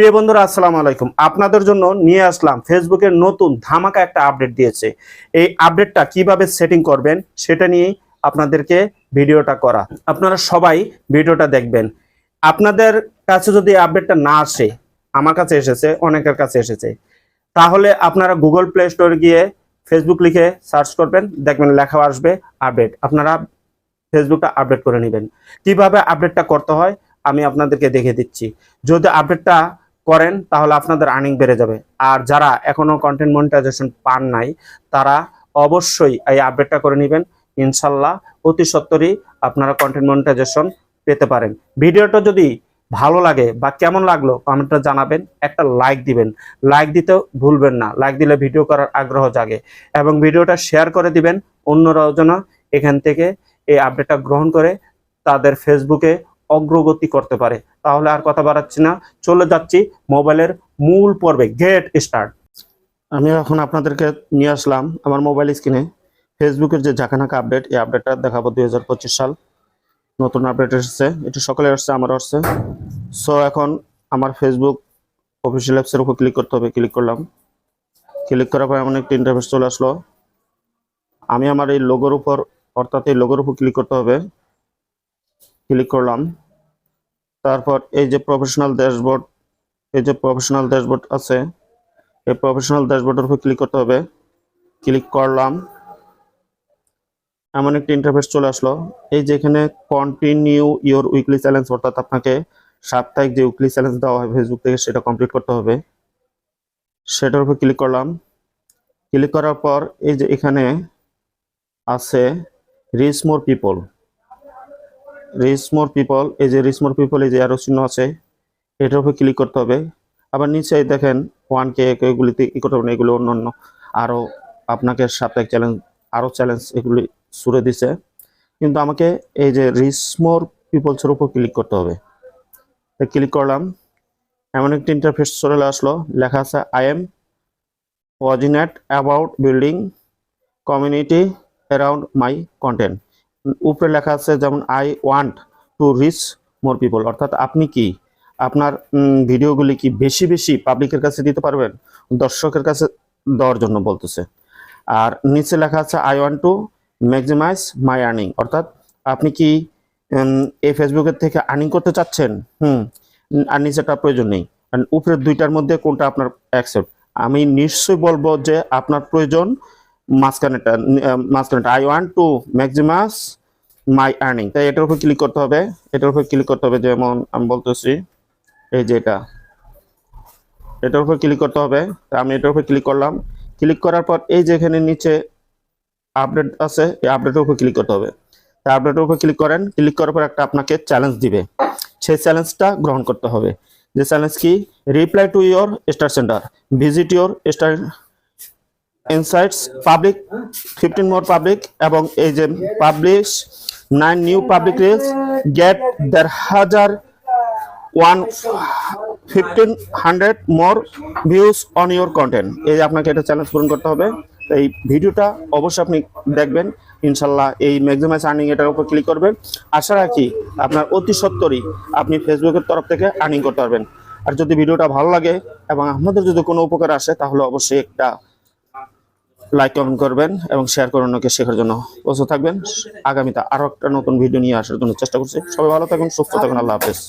প্রিয় বন্ধুরা, আসসালামু আলাইকুম। আপনাদের জন্য নিয়ে আসলাম ফেসবুকের নতুন ধামাকা একটা আপডেট দিয়েছে। এই আপডেটটা কীভাবে সেটিং করবেন সেটা নিয়েই আপনাদেরকে ভিডিওটা করা। আপনারা সবাই ভিডিওটা দেখবেন। আপনাদের কাছে যদি আপডেটটা না আসে, আমার কাছে এসেছে, অনেকের কাছে এসেছে, তাহলে আপনারা গুগল প্লে স্টোরে গিয়ে ফেসবুক লিখে সার্চ করবেন, দেখবেন লেখা আসবে আপডেট। আপনারা ফেসবুকটা আপডেট করে নেবেন। কীভাবে আপডেটটা করতে হয়, আমি আপনাদেরকে দেখে দিচ্ছি। যদি আপডেটটা করেন, তাহলে আপনাদের আর্নিং বেড়ে যাবে। আর যারা এখনও কন্টেন্ট মনিটাইজেশন পান নাই, তারা অবশ্যই এই আপডেটটা করে নেবেন। ইনশাল্লাহ অতি সত্তরই আপনারা কন্টেন্ট মনিটাইজেশন পেতে পারেন। ভিডিওটা যদি ভালো লাগে বা কেমন লাগল কমেন্টটা জানাবেন, একটা লাইক দিবেন। লাইক দিতে ভুলবেন না। লাইক দিলে ভিডিও করার আগ্রহ জাগে। এবং ভিডিওটা শেয়ার করে দিবেন অন্যরাও যেন এখান থেকে এই আপডেটটা গ্রহণ করে, তাদের ফেসবুকে অগ্রগতি করতে পারে। তাহলে আর কথা বাড়াচ্ছি না। চলে যাচ্ছি মোবাইলের মূল পর্বে। গেট স্টার্ট আমি এখন আপনাদেরকে নিয়ে আসলাম আমার মোবাইল স্ক্রিনে ফেসবুকের যে ঝাঁকানাকা আপডেট, এই আপডেটটা দেখাবো দুই হাজার পঁচিশ সাল। নতুন আপডেট এসেছে। এটা সকালে আসছে আমার আসছে। সো এখন আমার ফেসবুক অফিসিয়াল অ্যাপসের উপর ক্লিক করতে হবে। ক্লিক করলাম। ক্লিক করার পর এমন একটা ইন্টারফেস চলে আসলো। আমি আমার এই লোগোর উপর, অর্থাৎ এই লোগোর উপর ক্লিক করতে হবে। ক্লিক করলাম। তারপর এই যে প্রফেশনাল ড্যাশবোর্ড এই যে প্রফেশনাল ড্যাশবোর্ড আছে, এই প্রফেশনাল ড্যাশবোর্ডের উপর ক্লিক করতে হবে। ক্লিক করলাম। এমন একটি ইন্টারফেস চলে আসলো। এই যে এখানে কন্টিনিউ ইওর উইকলি চ্যালেঞ্জ অর্থাৎ আপনাকে সাপ্তাহিক যে উইকলি চ্যালেঞ্জ দেওয়া হয় ফেসবুক থেকে সেটা কমপ্লিট করতে হবে। সেটার উপর ক্লিক করলাম। ক্লিক করার পর এই যে এখানে আছে reach more people reach more people এই যে রিচ মোর পিপল এই যে আরও চিহ্ন আছে, এটার উপর ক্লিক করতে হবে। আবার নিচে দেখেন ওয়ান কে এগুলিতে ই করতে হবে এগুলো অন্য অন্য আরও আপনাকে সাপ্তাহিক চ্যালেঞ্জ আরও চ্যালেঞ্জ এগুলি সুরে দিছে। কিন্তু আমাকে এই যে রিচ মোর পিপলসের উপর ক্লিক করতে হবে। ক্লিক করলাম। এমন একটি ইন্টারফেস চলে আসলো, লেখা আছে I am passionate about building community around my content উপরে লেখা আছে যেমন I want to reach more people অর্থাৎ আপনি কি? আপনার ভিডিওগুলি কি বেশি বেশি পাবলিকের কাছে দিতে পারবেন? দর্শকের কাছে দেওয়ার জন্য বলতেছে। আর নিচে লেখা আছে I want to maximise my earning অর্থাৎ আপনি কি এই ফেসবুকের থেকে আর্নিং করতে চাচ্ছেন? হুম, আর নিচেটা প্রয়োজন নেই। উপরের দুইটার মধ্যে কোনটা আপনার অ্যাকসেপ্ট আমি নিশ্চয়ই বলব যে আপনার প্রয়োজন মাঝখানেটা মাঝখানেটা I want to maximise my earning তাই এটার উপর ক্লিক করতে হবে। এটার উপর ক্লিক করতে হবে, যেমন আমি বলতেছি, এই যে এটা। এটার উপর ক্লিক করতে হবে। আমি এটার উপর ক্লিক করলাম। ক্লিক করার পর এই যে এখানে নিচে আপডেট আছে, এই আপডেটের উপর ক্লিক করতে হবে। তা আপডেটের উপর ক্লিক করেন। ক্লিক করার পর একটা আপনাকে চ্যালেঞ্জ দিবে। সেই চ্যালেঞ্জটা গ্রহণ করতে হবে। যে চ্যালেঞ্জ কি? Reply to your star centre visit your star insights public fifteen more public এবং এই যে publish nine new public reels get দেড় হাজার one fifteen hundred more views on your content এই আপনাকে এটা চ্যালেঞ্জ পূরণ করতে হবে। এই ভিডিওটা অবশ্যই আপনি দেখবেন। ইনশাল্লাহ এই ম্যাক্সিমাইজ আর্নিং এটার উপর ক্লিক করবেন। আশা রাখি আপনার অতি সত্তরই আপনি ফেসবুকের তরফ থেকে আর্নিং করতে পারবেন। আর যদি ভিডিওটা ভালো লাগে এবং আপনাদের যদি কোনো উপকার আসে, তাহলে অবশ্যই একটা লাইক কমেন্ট করবেন এবং শেয়ার করুন অন্যকে শেখার জন্য। প্রস্তুত থাকবেন। আগামীতে আরও একটা নতুন ভিডিও নিয়ে আসার জন্য চেষ্টা করছি। সবাই ভালো থাকুন, সুস্থ থাকুন, আল্লাহ হাফেজ।